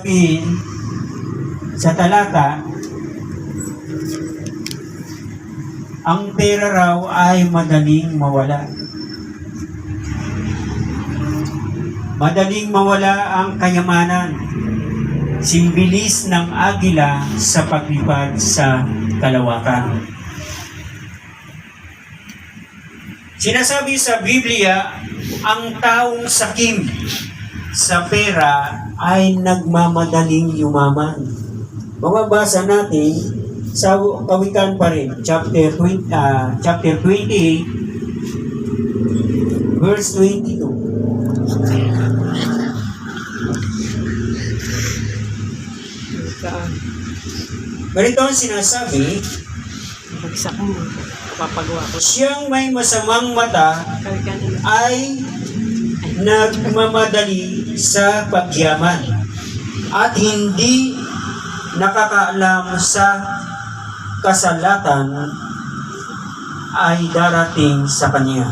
sabihin sa talata, ang pera raw ay madaling mawala. Madaling mawala ang kayamanan. Simbilis ng agila sa paglipad sa kalawakan. Sinasabi sa Biblia, ang taong sakim sa pera ay nagmamadaling yumaman. Mababasa natin sa kawikan pa rin, chapter 20, ah, chapter 28, verse 22. Saan? Ganito ang sinasabi, Bagsak mo. Papagawa ko. siyang may masamang mata ay nagmamadali sa pagyaman at hindi nakakaalam sa kasalatan ay darating sa kanya.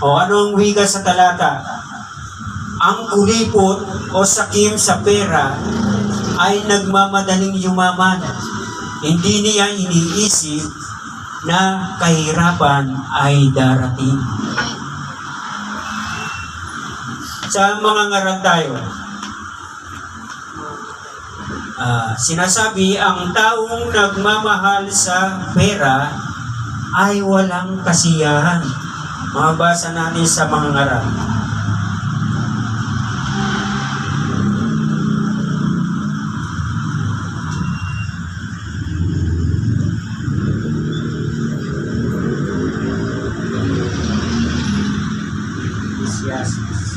O ano ang wika sa talata? Ang kulipot o sakim sa pera ay nagmamadaling yumaman. Hindi niya iniisip na kahirapan ay darating. Sa mga ngaral tayo. Ah, sinasabi, ang taong nagmamahal sa pera ay walang kasiyahan. Mabasa natin sa mga ngaral. Ecclesiastes.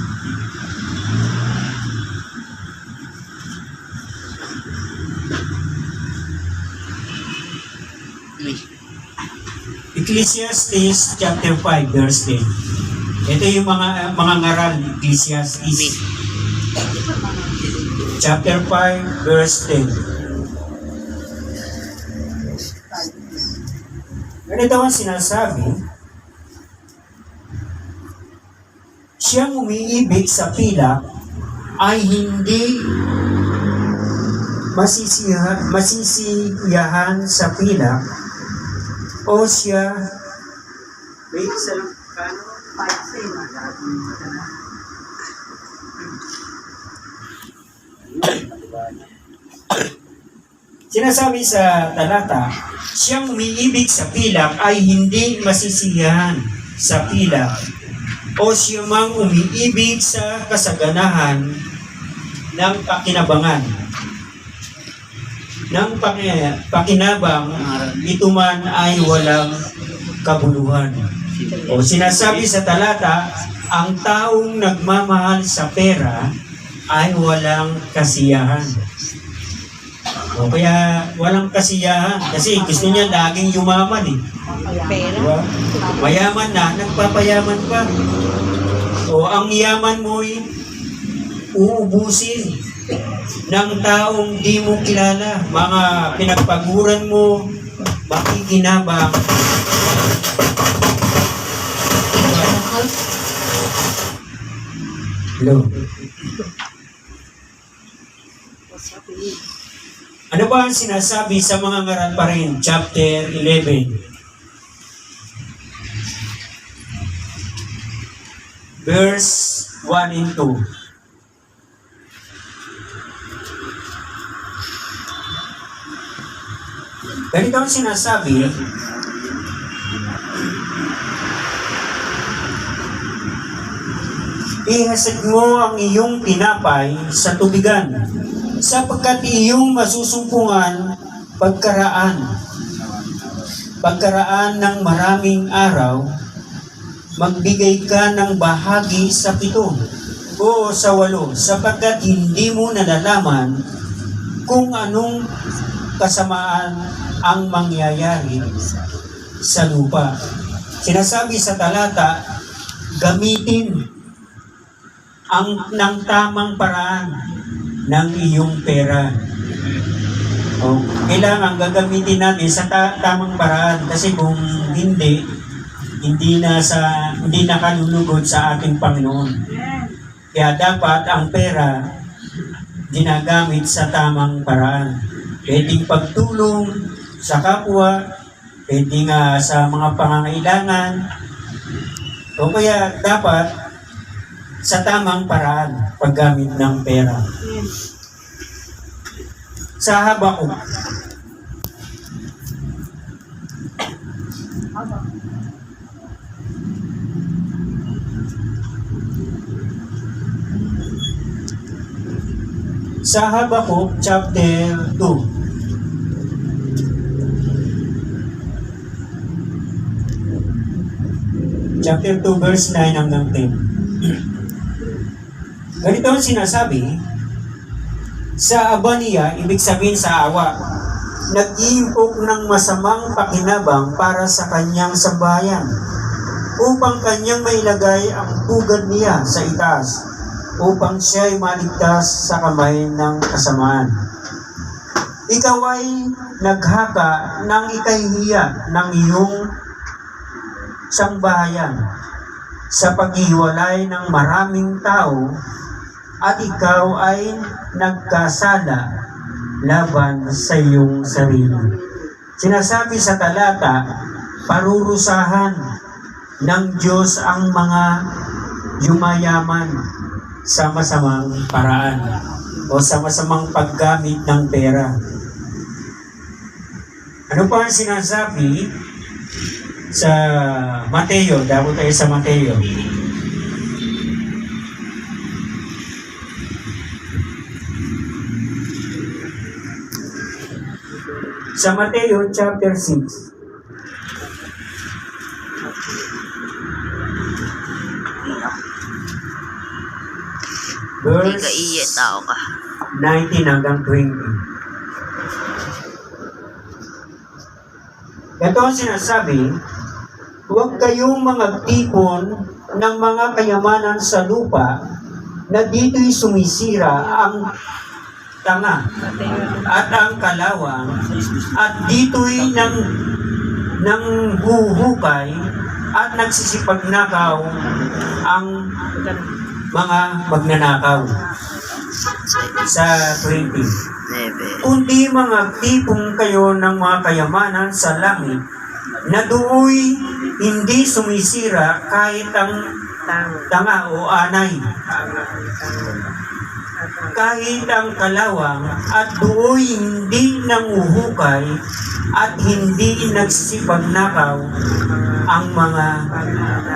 Ecclesiastes chapter 5 verse 10. Ito yung mga mga ngaral ni Ecclesiastes. Chapter 5 verse 10. Ganito ang sinasabi, siyang umiibig sa pilak ay hindi masisiya, masisiyahan sa pilak o siya may isa lang kano? Sinasabi sa talata, siyang umiibig sa pilak ay hindi masisiyahan sa pilak o siya mang umiibig sa kasaganahan ng pakinabangan. Ng paki- pakinabang, ito man ay walang kabuluhan. O sinasabi sa talata, ang taong nagmamahal sa pera ay walang kasiyahan. O kaya walang kasiyahan kasi gusto niya laging yumaman eh. Pera. Diba? Mayaman na, nagpapayaman pa. O ang yaman mo'y uubusin ng taong di mo kilala. Mga pinagpaguran mo, makikinabang. Hello. Ano ba ang sinasabi sa mga ngaral pa rin? Chapter 11. Verse 1 and 2. Ganito ang sinasabi, Ihasag mo ang iyong tinapay sa tubigan, sapagkat iyong masusumpungan pagkaraan. Pagkaraan ng maraming araw, magbigay ka ng bahagi sa pito o sa walo, sapagkat hindi mo nalalaman kung anong kasamaan ang mangyayari sa lupa. Sinasabi sa talata, gamitin ang ng tamang paraan ng iyong pera. O, kailangan gagamitin natin sa ta- tamang paraan kasi kung hindi, hindi na sa hindi nakalulugod sa ating Panginoon. Kaya dapat ang pera ginagamit sa tamang paraan. Pwedeng pagtulong sa kapwa, pwedeng ah, sa mga pangangailangan, o kaya dapat sa tamang paraan paggamit ng pera. Sa Habakuk, sa Habakuk chapter 2. Chapter 2 verse 9 hanggang 10. Ganito ang sinasabi, sa abaniya, ibig sabihin sa awa, nag-iimpok ng masamang pakinabang para sa kanyang sambahayan, upang kanyang mailagay ang pugad niya sa itaas, upang siya'y maligtas sa kamay ng kasamaan. Ikaw ay naghaka ng ikahihiya ng iyong sambahayan sa paghiwalay ng maraming tao at ikaw ay nagkasala laban sa iyong sarili. Sinasabi sa talata, parurusahan ng Diyos ang mga yumayaman sa masamang paraan o sa masamang paggamit ng pera. Ano pa ang sinasabi sa Mateo? Dabo tayo sa Mateo. Sa Mateo chapter 6. Hindi Verse ka iye, tao ka. 19 hanggang 20. Ito ang sinasabi, huwag kayong mga tipon ng mga kayamanan sa lupa na dito'y sumisira ang tanga at ang kalawang at dito'y nang nang huhukay at nagsisipagnakaw ang mga magnanakaw sa 20. Nebe. Kundi mga tipong kayo ng mga kayamanan sa langit na do'y hindi sumisira kahit ang Tang. tanga o anay, kahit ang kalawang at do'y hindi nanguhukay at hindi nagsipagnakaw ang mga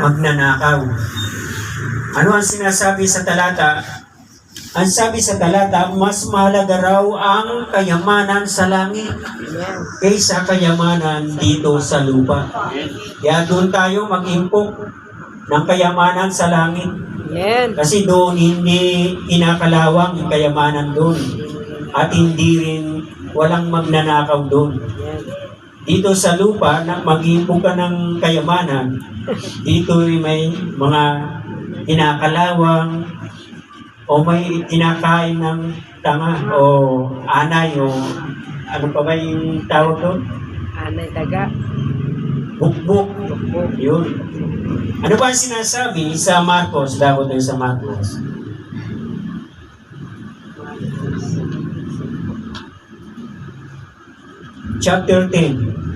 magnanakaw. Ano ang sinasabi sa talata? Ang sabi sa talata, mas mahalaga raw ang kayamanan sa langit kaysa kayamanan dito sa lupa. Kaya doon tayo mag-impok ng kayamanan sa langit. Kasi doon hindi inakalawang yung kayamanan doon. At hindi rin walang magnanakaw doon. Dito sa lupa, na mag-impok ka ng kayamanan, dito may mga inakalawang o may kinakain ng tanga o anay o ano pa ba yung tawag doon? Anay daga. Bukbuk. Yun. Ano ba ang sinasabi sa Marcos? Dapat tayo sa Marcos. Chapter 10.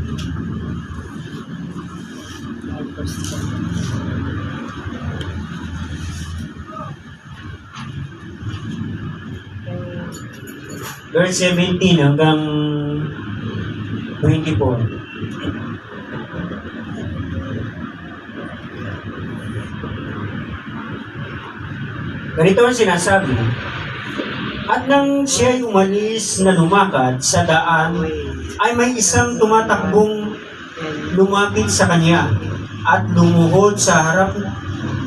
Verse 17 hanggang 24. Ganito ang sinasabi. At nang siya umalis na lumakad sa daan, ay may isang tumatakbong lumapit sa kanya at lumuhod sa harap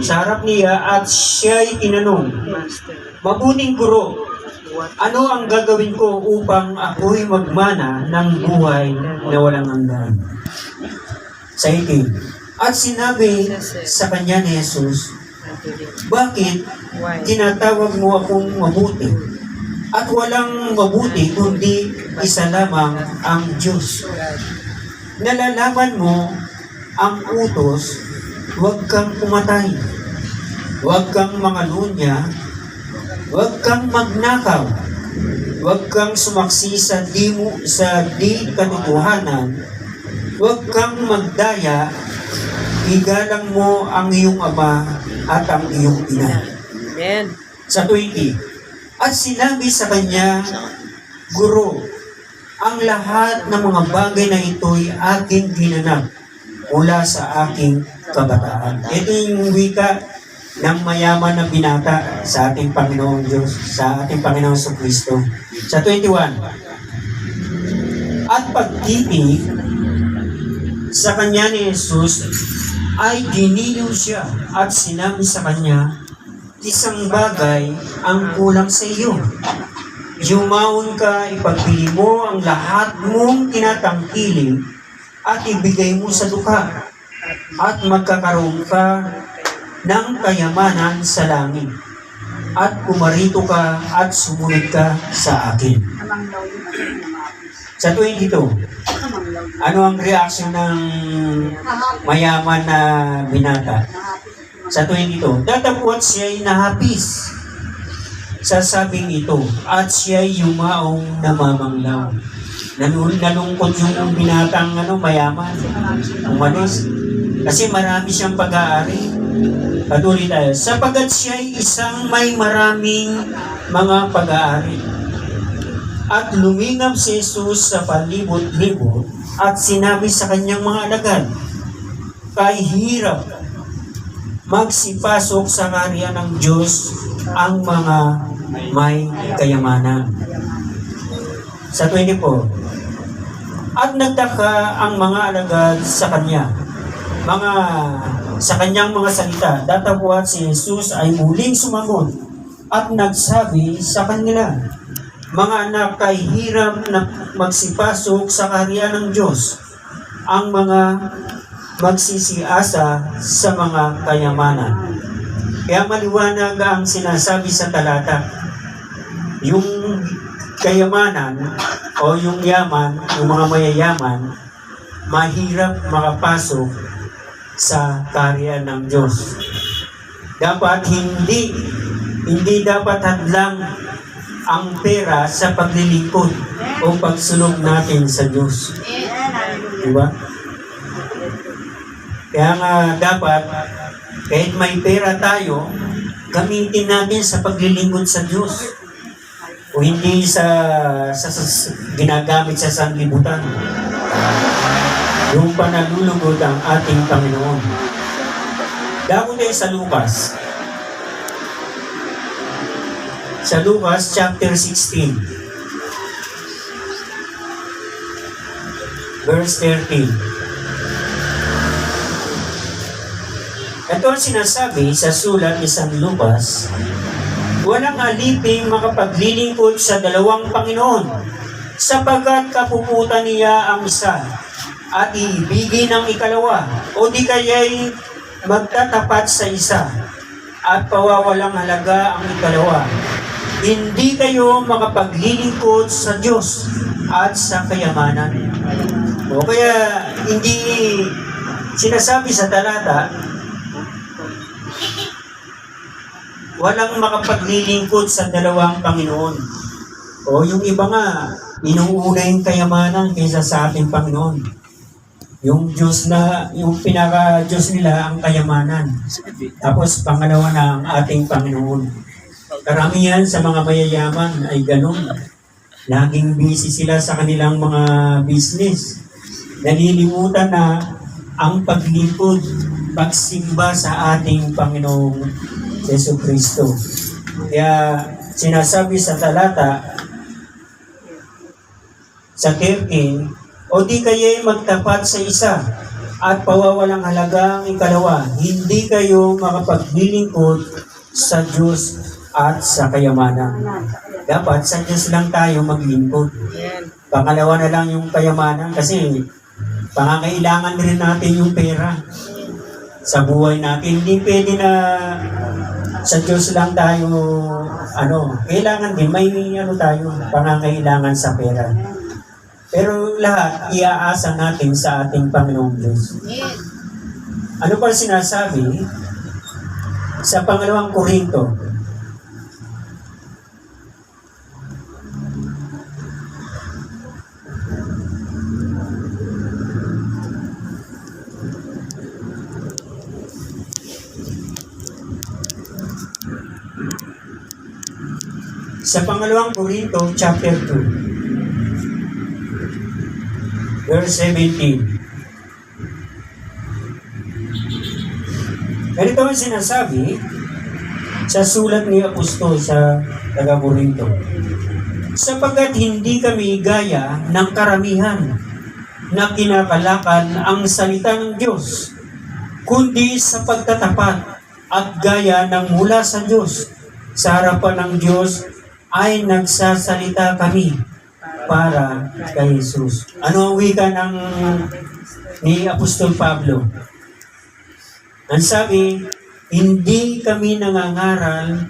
sa harap niya at siya'y tinanong. Mabuting guro? Ano ang gagawin ko upang ako'y magmana ng buhay na walang hanggan? Sa 18. At sinabi sa kanya ni Jesus, Bakit tinatawag mo akong mabuti? At walang mabuti kundi isa lamang ang Diyos. Nalalaman mo ang utos, huwag kang pumatay. Huwag kang mangalunya. Huwag kang magnakaw. Huwag kang sumaksi sa di, mo, sa di katotohanan. Huwag kang magdaya. Igalang mo ang iyong ama at ang iyong ina. Amen. Sa 20. At sinabi sa kanya, Guro, ang lahat ng mga bagay na ito'y aking ginanap mula sa aking kabataan. Ito yung wika ng mayaman na binata sa ating Panginoong Diyos, sa ating Panginoong sa Kristo. Sa 21. At pagtitig sa kanya ni Jesus ay giniliw siya at sinabi sa kanya, isang bagay ang kulang sa iyo. Yumaon ka, ipagpili mo ang lahat mong tinatangkiling at ibigay mo sa duka at magkakaroon ka ng kayamanan sa langit at kumarito ka at sumunod ka sa akin. Sa 22, ano ang reaksyon ng mayaman na binata? Sa 22, datapwat siya'y nahapis sa sabing ito at siya'y yumaong namamanglaw. Nalul nalungkot yung binatang ano, mayaman. Umalis. Kasi marami siyang pag-aari. Patuloy tayo. Sapagat siya'y isang may maraming mga pag-aari. At lumingap si Jesus sa palibot-libot at sinabi sa kanyang mga alagad, Kay hirap magsipasok sa karya ng Diyos ang mga may kayamanan. Sa 24, At nagtaka ang mga alagad sa kanya, mga sa kanyang mga salita, datapwat si Jesus ay muling sumagot at nagsabi sa kanila, mga anak kay hirap na magsipasok sa karya ng Diyos ang mga magsisiasa sa mga kayamanan. Kaya maliwanag ang sinasabi sa talata. Yung kayamanan o yung yaman, yung mga mayayaman, mahirap makapasok sa karya ng Diyos. Dapat hindi hindi dapat hadlang ang pera sa paglilingkod o pagsunod natin sa Diyos. Di ba? Kaya nga dapat, kahit may pera tayo, gamitin natin sa paglilingkod sa Diyos. O hindi sa, sa, sa ginagamit sa sanlibutan. Yung panalulugod ang ating Panginoon. Dako tayo sa Lucas. Sa Lucas chapter 16. Verse 13. Ito ang sinasabi sa sulat ni San Lucas, Walang aliping makapaglilingkod sa dalawang Panginoon, sapagkat kapuputan niya ang isa, at iibigin ang ikalawa, o di kaya'y magtatapat sa isa, at pawawalang halaga ang ikalawa. Hindi kayo makapaglilingkod sa Diyos at sa kayamanan. O kaya hindi sinasabi sa talata, walang makapaglilingkod sa dalawang Panginoon. O yung iba nga, inuuna yung kayamanan kaysa sa ating Panginoon. Yung Diyos na, yung pinaka-Diyos nila ang kayamanan. Tapos pangalawa na ang ating Panginoon. Karamihan sa mga mayayaman ay ganun. Laging busy sila sa kanilang mga business. Nalilimutan na ang paglingkod, pagsimba sa ating Panginoong Yesu Kristo. Kaya sinasabi sa talata sa 13, o di kayo'y magtapat sa isa at pawawalang halaga ang ikalawa, hindi kayo makapaglilingkod sa Diyos at sa kayamanan. Dapat sa Diyos lang tayo maglingkod. Pangalawa na lang yung kayamanan kasi pangangailangan rin natin yung pera sa buhay natin. Hindi pwede na sa Diyos lang tayo, ano, kailangan din, may ano tayo, pangangailangan sa pera. Pero lahat, iaasa natin sa ating Panginoong Diyos. Ano pa sinasabi sa pangalawang Korinto? Sa pangalawang Korinto, chapter 2 verse 17. Ganito ang sinasabi sa sulat ni Apostol sa taga Korinto. Sapagkat hindi kami gaya ng karamihan na kinakalakan ang salita ng Diyos, kundi sa pagtatapat at gaya ng mula sa Diyos. Sa harapan ng Diyos ay nagsasalita kami para kay Jesus. Ano ang wika ng ni Apostol Pablo? Ang sabi, hindi kami nangangaral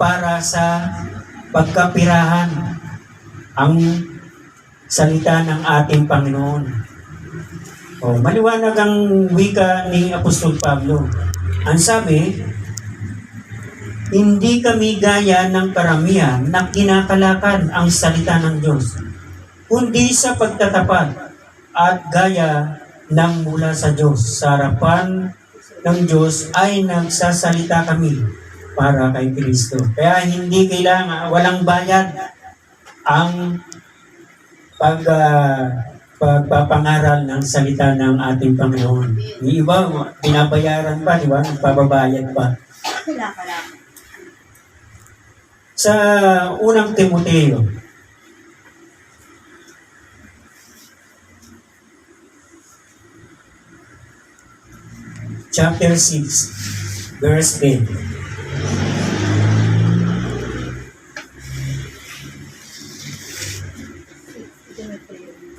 para sa pagkapirahan ang salita ng ating Panginoon. O, maliwanag ang wika ni Apostol Pablo. Ang sabi, hindi kami gaya ng karamihan na kinakalakan ang salita ng Diyos, kundi sa pagtatapat at gaya ng mula sa Diyos. Sa harapan ng Diyos ay nagsasalita kami para kay Kristo. Kaya hindi kailangan, walang bayad ang pag uh, pagpapangaral ng salita ng ating Panginoon. Yung iba, binabayaran pa, di ba? Nagpababayad pa. Sa unang Timoteo, chapter 6, verse 10.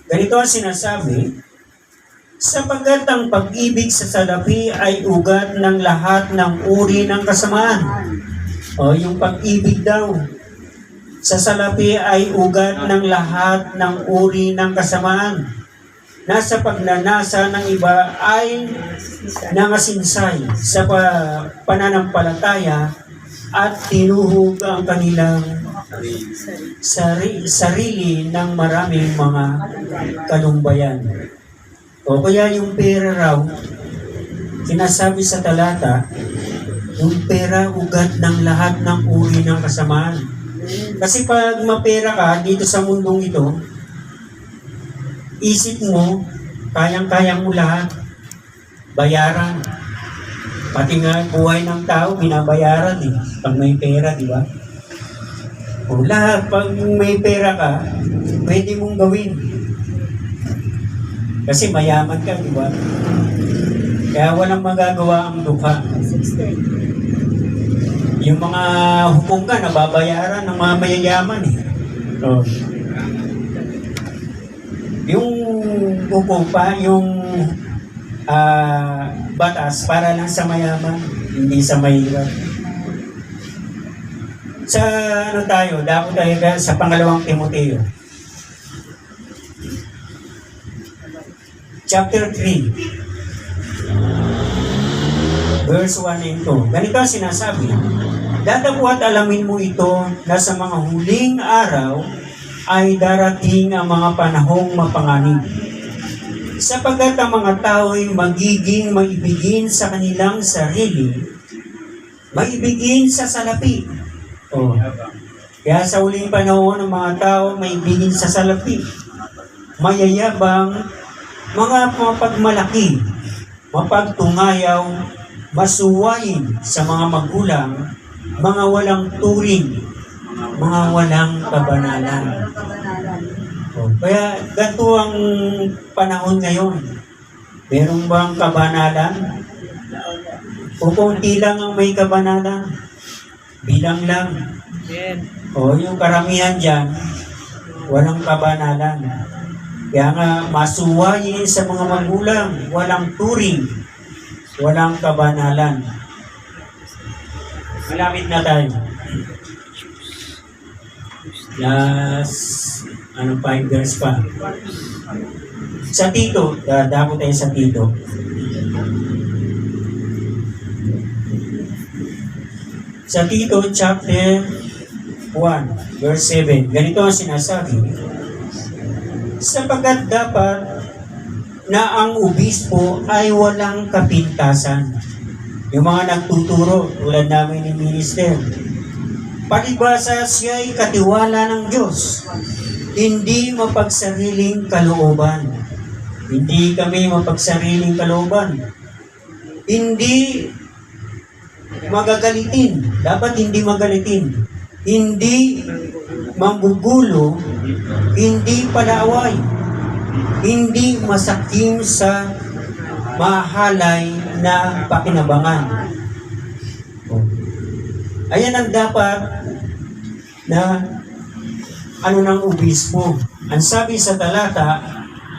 Ganito ang sinasabi, sapagkat ang pag-ibig sa salapi ay ugat ng lahat ng uri ng kasamaan. O, yung pag-ibig daw sa salapi ay ugat ng lahat ng uri ng kasamaan. Nasa pagnanasa ng iba ay nangasinsay sa pa- pananampalataya at tinuhog ang kanilang sari- sarili ng maraming mga kalumbayan. O kaya yung pera raw, sinasabi sa talata, yung pera ugat ng lahat ng uri ng kasamaan. Kasi pag mapera ka dito sa mundong ito, isip mo, kayang-kayang mo lahat, bayaran. Pati nga buhay ng tao, binabayaran eh, pag may pera, di ba? O lahat, pag may pera ka, pwede mong gawin. Kasi mayaman ka, di ba? Kaya walang magagawa ang dukha. Yung mga hukom ka, nababayaran ng mga mayayaman eh. O. Yung hukom pa, yung ah, batas para lang sa mayaman, hindi sa mahirap. Sa ano tayo, dako tayo sa pangalawang Timoteo. Chapter 3. Verse 1 and 2. Ganito ang sinasabi. Dadapuat alamin mo ito na sa mga huling araw ay darating ang mga panahong mapanganib. Sapagkat ang mga tao ay magiging maibigin sa kanilang sarili, maibigin sa salapi. Oh. Kaya sa huling panahon ng mga tao maibigin sa salapi, mayayabang, mga mapagmalaki, mapagtungayaw, masuwayin sa mga magulang, mga walang turing, mga walang kabanalan. Oh, kaya ganito ang panahon ngayon. Meron bang kabanalan? O konti lang ang may kabanalan? Bilang lang. O yung karamihan dyan, walang kabanalan. Kaya nga, masuwayin sa mga magulang, walang turing, walang kabanalan. Malapit na tayo. Last, ano, five years pa. Sa Tito, dadako tayo sa Tito. Sa Tito, chapter 1, verse 7. Ganito ang sinasabi. Sapagkat dapat na ang obispo ay walang kapintasan. Yung mga nagtuturo, tulad namin ni Minister, Palibasa siya'y katiwala ng Diyos, hindi mapagsariling kalooban. Hindi kami mapagsariling kalooban. Hindi magagalitin. Dapat hindi magalitin. Hindi mambugulo. Hindi palaaway. Hindi masakim sa mahalay na pakinabangan. Ayan ang dapat na ano ng obispo. Ang sabi sa talata,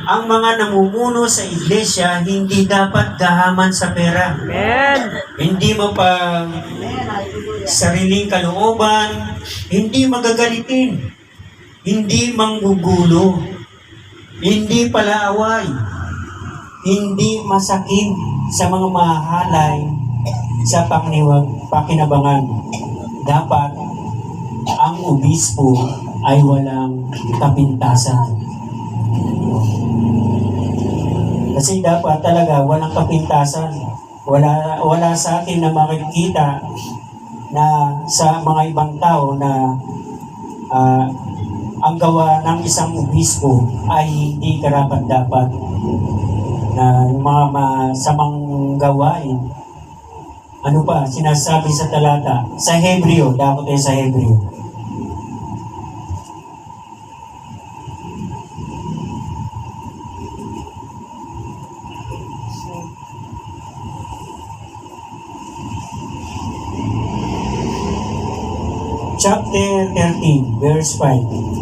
ang mga namumuno sa iglesia hindi dapat gahaman sa pera. Amen. Hindi mo pa sariling kalooban, hindi magagalitin, hindi manggugulo, hindi palaaway, hindi masakim sa mga mahalay sa pakniwag, pakinabangan. Dapat ang obispo ay walang kapintasan. Kasi dapat talaga walang kapintasan. Wala wala sa atin na makikita na sa mga ibang tao na ah, ang gawa ng isang obispo ay hindi karapat dapat na mga masamang gawain. Ano pa sinasabi sa talata? Sa Hebreo dapat tayo sa Hebreo. Chapter 13, verse 5.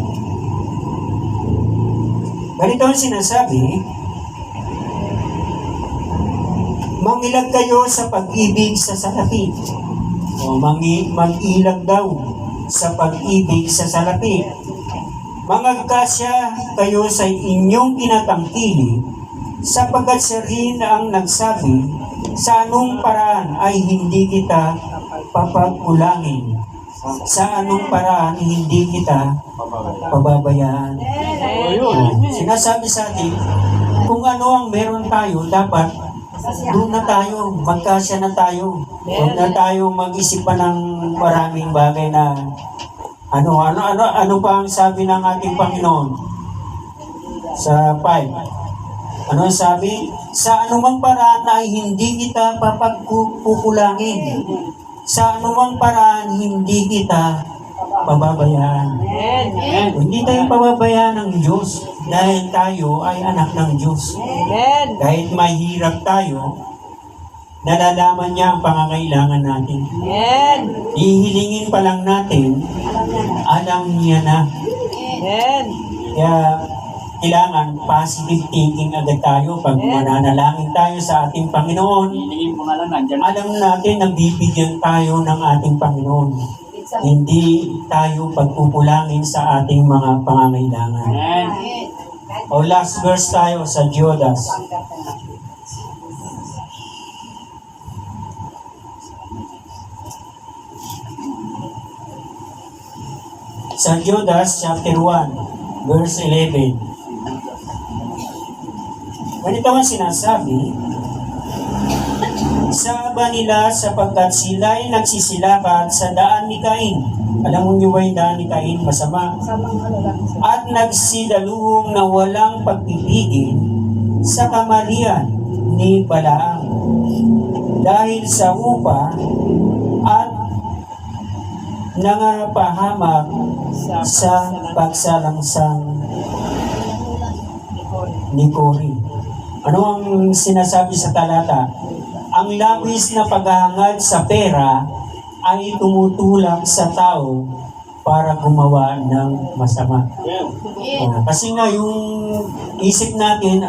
Ganito ang sinasabi, Mangilag kayo sa pag-ibig sa salapi. O mangi, mag-ilag daw sa pag-ibig sa salapi. Mangagkasya kayo sa inyong pinatangkili sapagkat siya rin ang nagsabi sa anong paraan ay hindi kita papagulangin sa anong paraan hindi kita pababayaan. Oh, Sinasabi sa atin, kung ano ang meron tayo, dapat doon na tayo, magkasya na tayo. Huwag na tayo mag-isip pa ng maraming bagay na ano, ano, ano, ano pa ang sabi ng ating Panginoon sa 5. Ano ang sabi? Sa anumang paraan ay hindi kita papagkukulangin. Sa anumang paraan hindi kita pababayaan. Amen. Hindi tayo pababayaan ng Diyos dahil tayo ay anak ng Diyos. Amen. Kahit mahirap tayo, nalalaman niya ang pangangailangan natin. Amen. Ihilingin pa lang natin, alam niya na. Amen. Kaya kailangan positive thinking agad tayo pag mananalangin tayo sa ating Panginoon. Alam natin na bibigyan tayo ng ating Panginoon. Hindi tayo pagpupulangin sa ating mga pangangailangan. O last verse tayo sa Judas. Sa Judas chapter 1, verse 11. Ganito ang sinasabi, Saba nila sapagkat sila'y nagsisilakat sa daan ni Cain. Alam mo niyo ba yung daan ni Cain? Masama at nagsidaluhong na walang pagpipigil sa kamalian ni Balaang dahil sa upa at nangapahamak sa pagsalangsang ni Cory. Ano ang sinasabi sa talata? Ang labis na paghahangad sa pera ay tumutulak sa tao para gumawa ng masama. Oh, kasi nga yung isip natin,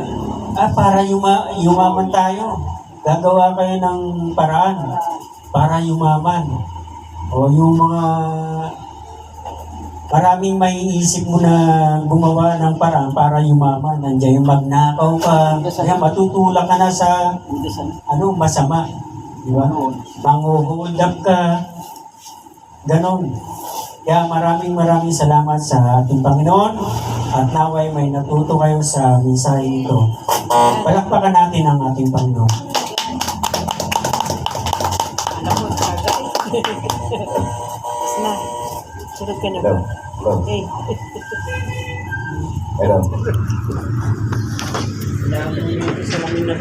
ah, para yuma, yumaman tayo. Gagawa kayo ng paraan para yumaman. O yung mga maraming may isip mo na gumawa ng paraan para yumaman. Nandiyan yung magnakaw ka, kaya matutulak ka na sa ano, masama. Di ba? Manghuhold up ka. Ganon. Kaya maraming maraming salamat sa ating Panginoon at naway may natuto kayo sa mensahe ito. Palakpakan natin ang ating Panginoon. Alam mo. Sunod ka na? Hello. Eh. Hello. Wala akong salamin na to.